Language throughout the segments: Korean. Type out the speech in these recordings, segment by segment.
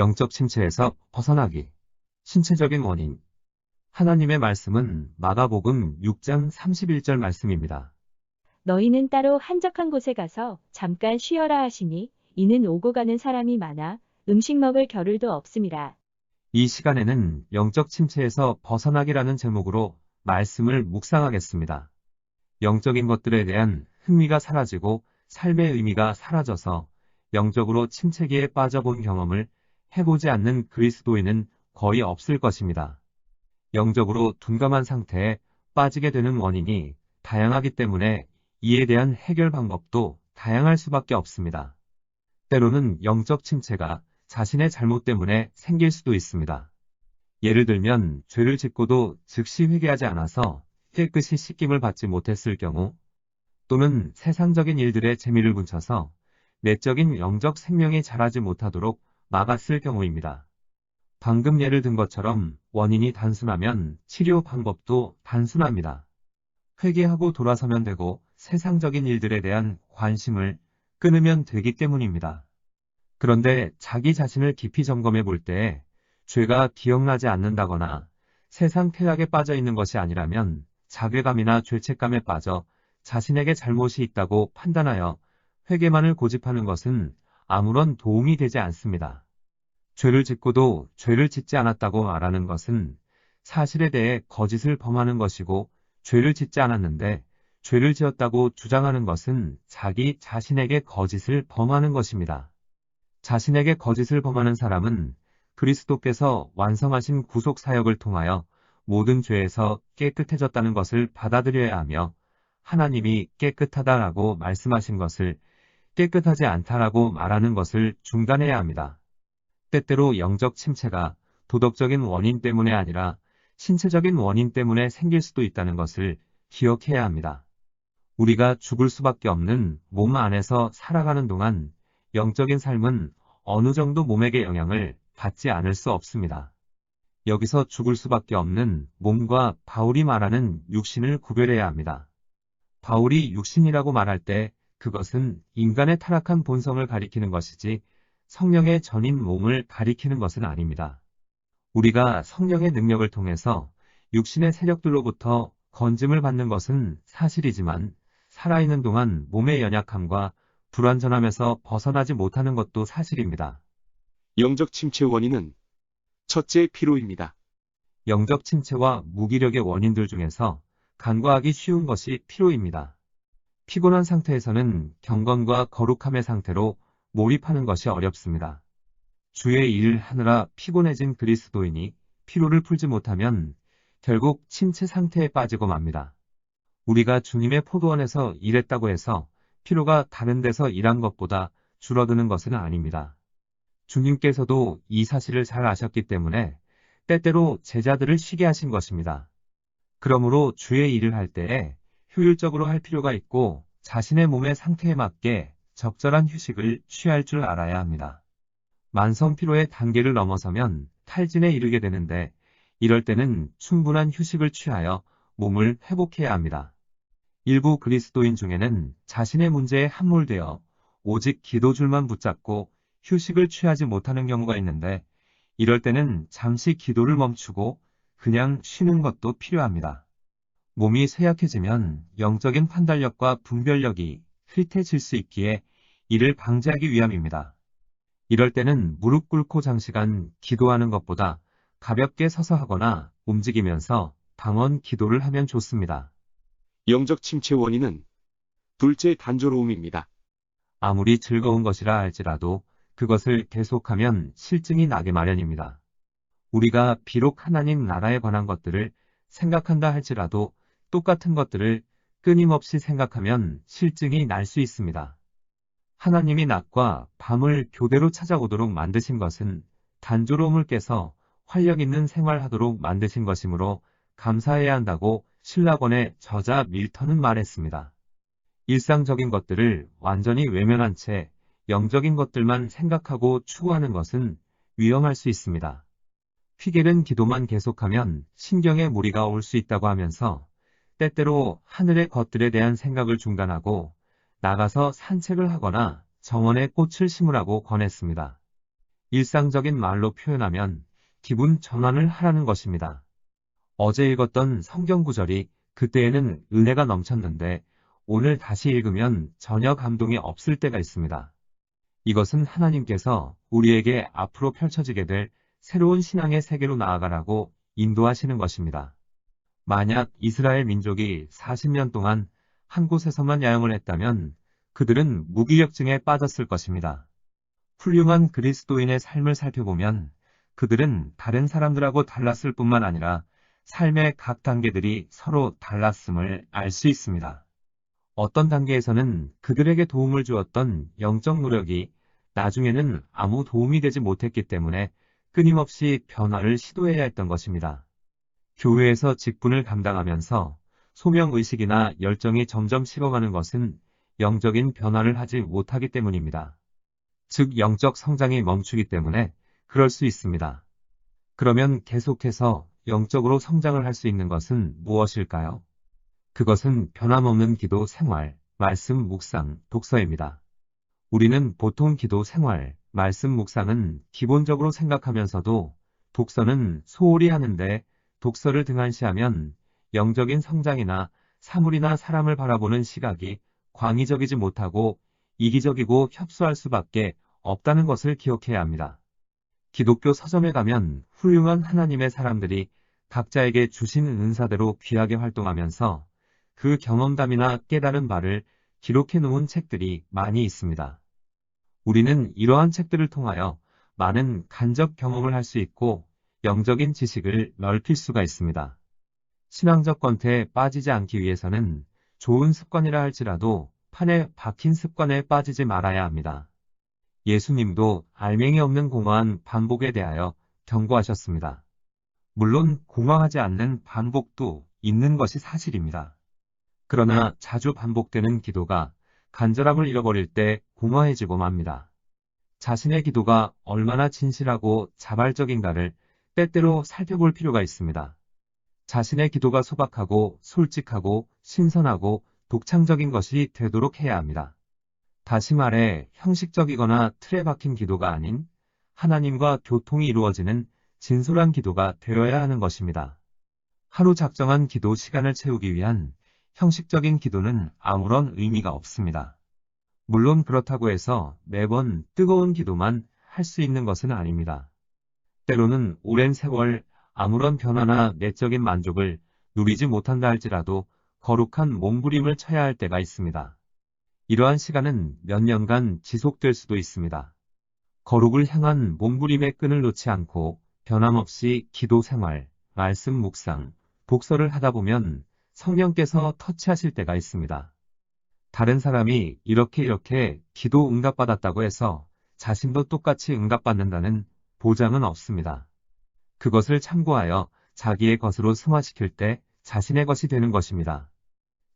영적 침체에서 벗어나기. 신체적인 원인. 하나님의 말씀은 마가복음 6장 31절 말씀입니다. 너희는 따로 한적한 곳에 가서 잠깐 쉬어라 하시니 이는 오고 가는 사람이 많아 음식 먹을 겨를도 없음이라. 이 시간에는 영적 침체에서 벗어나기라는 제목으로 말씀을 묵상하겠습니다. 영적인 것들에 대한 흥미가 사라지고 삶의 의미가 사라져서 영적으로 침체기에 빠져본 경험을 해보지 않는 그리스도인은 거의 없을 것입니다. 영적으로 둔감한 상태에 빠지게 되는 원인이 다양하기 때문에 이에 대한 해결 방법도 다양할 수밖에 없습니다. 때로는 영적 침체가 자신의 잘못 때문에 생길 수도 있습니다. 예를 들면 죄를 짓고도 즉시 회개하지 않아서 깨끗이 씻김을 받지 못했을 경우 또는 세상적인 일들에 재미를 붙여서 내적인 영적 생명이 자라지 못하도록 막았을 경우입니다. 방금 예를 든 것처럼 원인이 단순하면 치료 방법도 단순합니다. 회개하고 돌아서면 되고 세상적인 일들에 대한 관심을 끊으면 되기 때문입니다. 그런데 자기 자신을 깊이 점검해 볼 때 죄가 기억나지 않는다거나 세상 쾌락에 빠져 있는 것이 아니라면 자괴감이나 죄책감에 빠져 자신에게 잘못이 있다고 판단하여 회개만을 고집하는 것은 아무런 도움이 되지 않습니다. 죄를 짓고도 죄를 짓지 않았다고 말하는 것은 사실에 대해 거짓을 범하는 것이고 죄를 짓지 않았는데 죄를 지었다고 주장하는 것은 자기 자신에게 거짓을 범하는 것입니다. 자신에게 거짓을 범하는 사람은 그리스도께서 완성하신 구속 사역을 통하여 모든 죄에서 깨끗해졌다는 것을 받아들여야 하며 하나님이 깨끗하다라고 말씀하신 것을 깨끗하지 않다라고 말하는 것을 중단해야 합니다. 때때로 영적 침체가 도덕적인 원인 때문에 아니라 신체적인 원인 때문에 생길 수도 있다는 것을 기억해야 합니다. 우리가 죽을 수밖에 없는 몸 안에서 살아가는 동안 영적인 삶은 어느 정도 몸에게 영향을 받지 않을 수 없습니다. 여기서 죽을 수밖에 없는 몸과 바울이 말하는 육신을 구별해야 합니다. 바울이 육신이라고 말할 때 그것은 인간의 타락한 본성을 가리키는 것이지 성령의 전인 몸을 가리키는 것은 아닙니다. 우리가 성령의 능력을 통해서 육신의 세력들로부터 건짐을 받는 것은 사실이지만 살아있는 동안 몸의 연약함과 불완전함에서 벗어나지 못하는 것도 사실입니다. 영적 침체 원인은 첫째 피로입니다. 영적 침체와 무기력의 원인들 중에서 간과하기 쉬운 것이 피로입니다. 피곤한 상태에서는 경건과 거룩함의 상태로 몰입하는 것이 어렵습니다. 주의 일을 하느라 피곤해진 그리스도인이 피로를 풀지 못하면 결국 침체 상태에 빠지고 맙니다. 우리가 주님의 포도원에서 일했다고 해서 피로가 다른 데서 일한 것보다 줄어드는 것은 아닙니다. 주님께서도 이 사실을 잘 아셨기 때문에 때때로 제자들을 쉬게 하신 것입니다. 그러므로 주의 일을 할 때에 효율적으로 할 필요가 있고 자신의 몸의 상태에 맞게 적절한 휴식을 취할 줄 알아야 합니다. 만성 피로의 단계를 넘어서면 탈진에 이르게 되는데 이럴 때는 충분한 휴식을 취하여 몸을 회복해야 합니다. 일부 그리스도인 중에는 자신의 문제에 함몰되어 오직 기도줄만 붙잡고 휴식을 취하지 못하는 경우가 있는데 이럴 때는 잠시 기도를 멈추고 그냥 쉬는 것도 필요합니다. 몸이 쇠약해지면 영적인 판단력과 분별력이 흐릿해질 수 있기에 이를 방지하기 위함입니다. 이럴 때는 무릎 꿇고 장시간 기도하는 것보다 가볍게 서서 하거나 움직이면서 방언 기도를 하면 좋습니다. 영적 침체 원인은 둘째 단조로움입니다. 아무리 즐거운 것이라 할지라도 그것을 계속하면 실증이 나게 마련입니다. 우리가 비록 하나님 나라에 관한 것들을 생각한다 할지라도 똑같은 것들을 끊임없이 생각하면 실증이 날 수 있습니다. 하나님이 낮과 밤을 교대로 찾아오도록 만드신 것은 단조로움을 깨서 활력 있는 생활하도록 만드신 것이므로 감사해야 한다고 신라권의 저자 밀턴은 말했습니다. 일상적인 것들을 완전히 외면한 채 영적인 것들만 생각하고 추구하는 것은 위험할 수 있습니다. 피게른 기도만 계속하면 신경에 무리가 올 수 있다고 하면서 때때로 하늘의 것들에 대한 생각을 중단하고 나가서 산책을 하거나 정원에 꽃을 심으라고 권했습니다. 일상적인 말로 표현하면 기분 전환을 하라는 것입니다. 어제 읽었던 성경 구절이 그때에는 은혜가 넘쳤는데 오늘 다시 읽으면 전혀 감동이 없을 때가 있습니다. 이것은 하나님께서 우리에게 앞으로 펼쳐지게 될 새로운 신앙의 세계로 나아가라고 인도하시는 것입니다. 만약 이스라엘 민족이 40년 동안 한 곳에서만 야영을 했다면 그들은 무기력증에 빠졌을 것입니다. 훌륭한 그리스도인의 삶을 살펴보면 그들은 다른 사람들하고 달랐을 뿐만 아니라 삶의 각 단계들이 서로 달랐음을 알 수 있습니다. 어떤 단계에서는 그들에게 도움을 주었던 영적 노력이 나중에는 아무 도움이 되지 못했기 때문에 끊임없이 변화를 시도해야 했던 것입니다. 교회에서 직분을 감당하면서 소명의식이나 열정이 점점 식어가는 것은 영적인 변화를 하지 못하기 때문입니다. 즉 영적 성장이 멈추기 때문에 그럴 수 있습니다. 그러면 계속해서 영적으로 성장을 할 수 있는 것은 무엇일까요? 그것은 변함없는 기도 생활, 말씀 묵상, 독서입니다. 우리는 보통 기도 생활, 말씀 묵상은 기본적으로 생각하면서도 독서는 소홀히 하는데 독서를 등한시하면 영적인 성장이나 사물이나 사람을 바라보는 시각이 광의적이지 못하고 이기적이고 협소할 수밖에 없다는 것을 기억해야 합니다. 기독교 서점에 가면 훌륭한 하나님의 사람들이 각자에게 주신 은사대로 귀하게 활동하면서 그 경험담이나 깨달은 바를 기록해 놓은 책들이 많이 있습니다. 우리는 이러한 책들을 통하여 많은 간접 경험을 할 수 있고 영적인 지식을 넓힐 수가 있습니다. 신앙적 권태에 빠지지 않기 위해서는 좋은 습관이라 할지라도 판에 박힌 습관에 빠지지 말아야 합니다. 예수님도 알맹이 없는 공허한 반복에 대하여 경고하셨습니다. 물론 공허하지 않는 반복도 있는 것이 사실입니다. 그러나 자주 반복되는 기도가 간절함을 잃어버릴 때 공허해지고 맙니다. 자신의 기도가 얼마나 진실하고 자발적인가를 때때로 살펴볼 필요가 있습니다. 자신의 기도가 소박하고 솔직하고 신선하고 독창적인 것이 되도록 해야 합니다. 다시 말해 형식적이거나 틀에 박힌 기도가 아닌 하나님과 교통이 이루어지는 진솔한 기도가 되어야 하는 것입니다. 하루 작정한 기도 시간을 채우기 위한 형식적인 기도는 아무런 의미가 없습니다. 물론 그렇다고 해서 매번 뜨거운 기도만 할 수 있는 것은 아닙니다. 때로는 오랜 세월 아무런 변화나 내적인 만족을 누리지 못한다 할지라도 거룩한 몸부림을 쳐야 할 때가 있습니다. 이러한 시간은 몇 년간 지속될 수도 있습니다. 거룩을 향한 몸부림의 끈을 놓지 않고 변함없이 기도 생활, 말씀 묵상, 독서를 하다 보면 성령께서 터치하실 때가 있습니다. 다른 사람이 이렇게 이렇게 기도 응답받았다고 해서 자신도 똑같이 응답받는다는 보장은 없습니다. 그것을 참고하여 자기의 것으로 승화시킬 때 자신의 것이 되는 것입니다.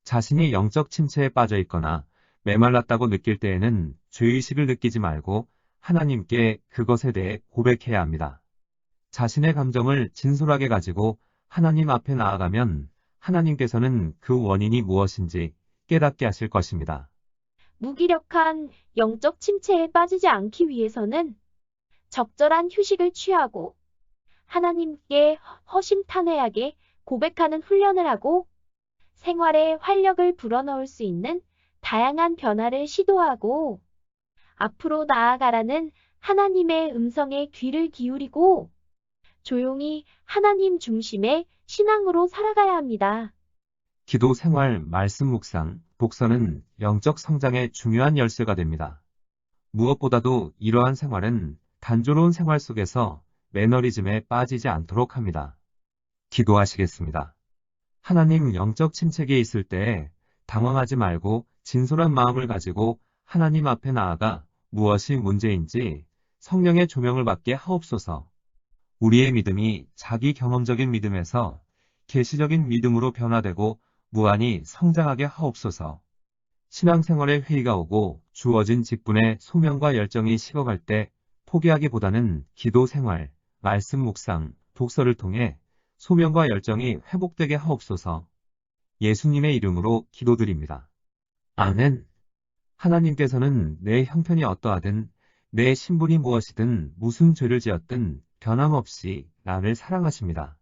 자신이 영적 침체에 빠져 있거나 메말랐다고 느낄 때에는 죄의식을 느끼지 말고 하나님께 그것에 대해 고백해야 합니다. 자신의 감정을 진솔하게 가지고 하나님 앞에 나아가면 하나님께서는 그 원인이 무엇인지 깨닫게 하실 것입니다. 무기력한 영적 침체에 빠지지 않기 위해서는 적절한 휴식을 취하고 하나님께 허심탄회하게 고백하는 훈련을 하고 생활에 활력을 불어넣을 수 있는 다양한 변화를 시도하고 앞으로 나아가라는 하나님의 음성에 귀를 기울이고 조용히 하나님 중심의 신앙으로 살아가야 합니다. 기도 생활, 말씀 묵상, 독서는 영적 성장의 중요한 열쇠가 됩니다. 무엇보다도 이러한 생활은 단조로운 생활 속에서 매너리즘에 빠지지 않도록 합니다. 기도하시겠습니다. 하나님 영적 침체기에 있을 때 당황하지 말고 진솔한 마음을 가지고 하나님 앞에 나아가 무엇이 문제인지 성령의 조명을 받게 하옵소서. 우리의 믿음이 자기 경험적인 믿음에서 계시적인 믿음으로 변화되고 무한히 성장하게 하옵소서. 신앙생활에 회의가 오고 주어진 직분에 소명과 열정이 식어갈 때 포기하기보다는 기도 생활, 말씀 묵상, 독서를 통해 소명과 열정이 회복되게 하옵소서. 예수님의 이름으로 기도드립니다. 아멘. 하나님께서는 내 형편이 어떠하든 내 신분이 무엇이든 무슨 죄를 지었든 변함없이 나를 사랑하십니다.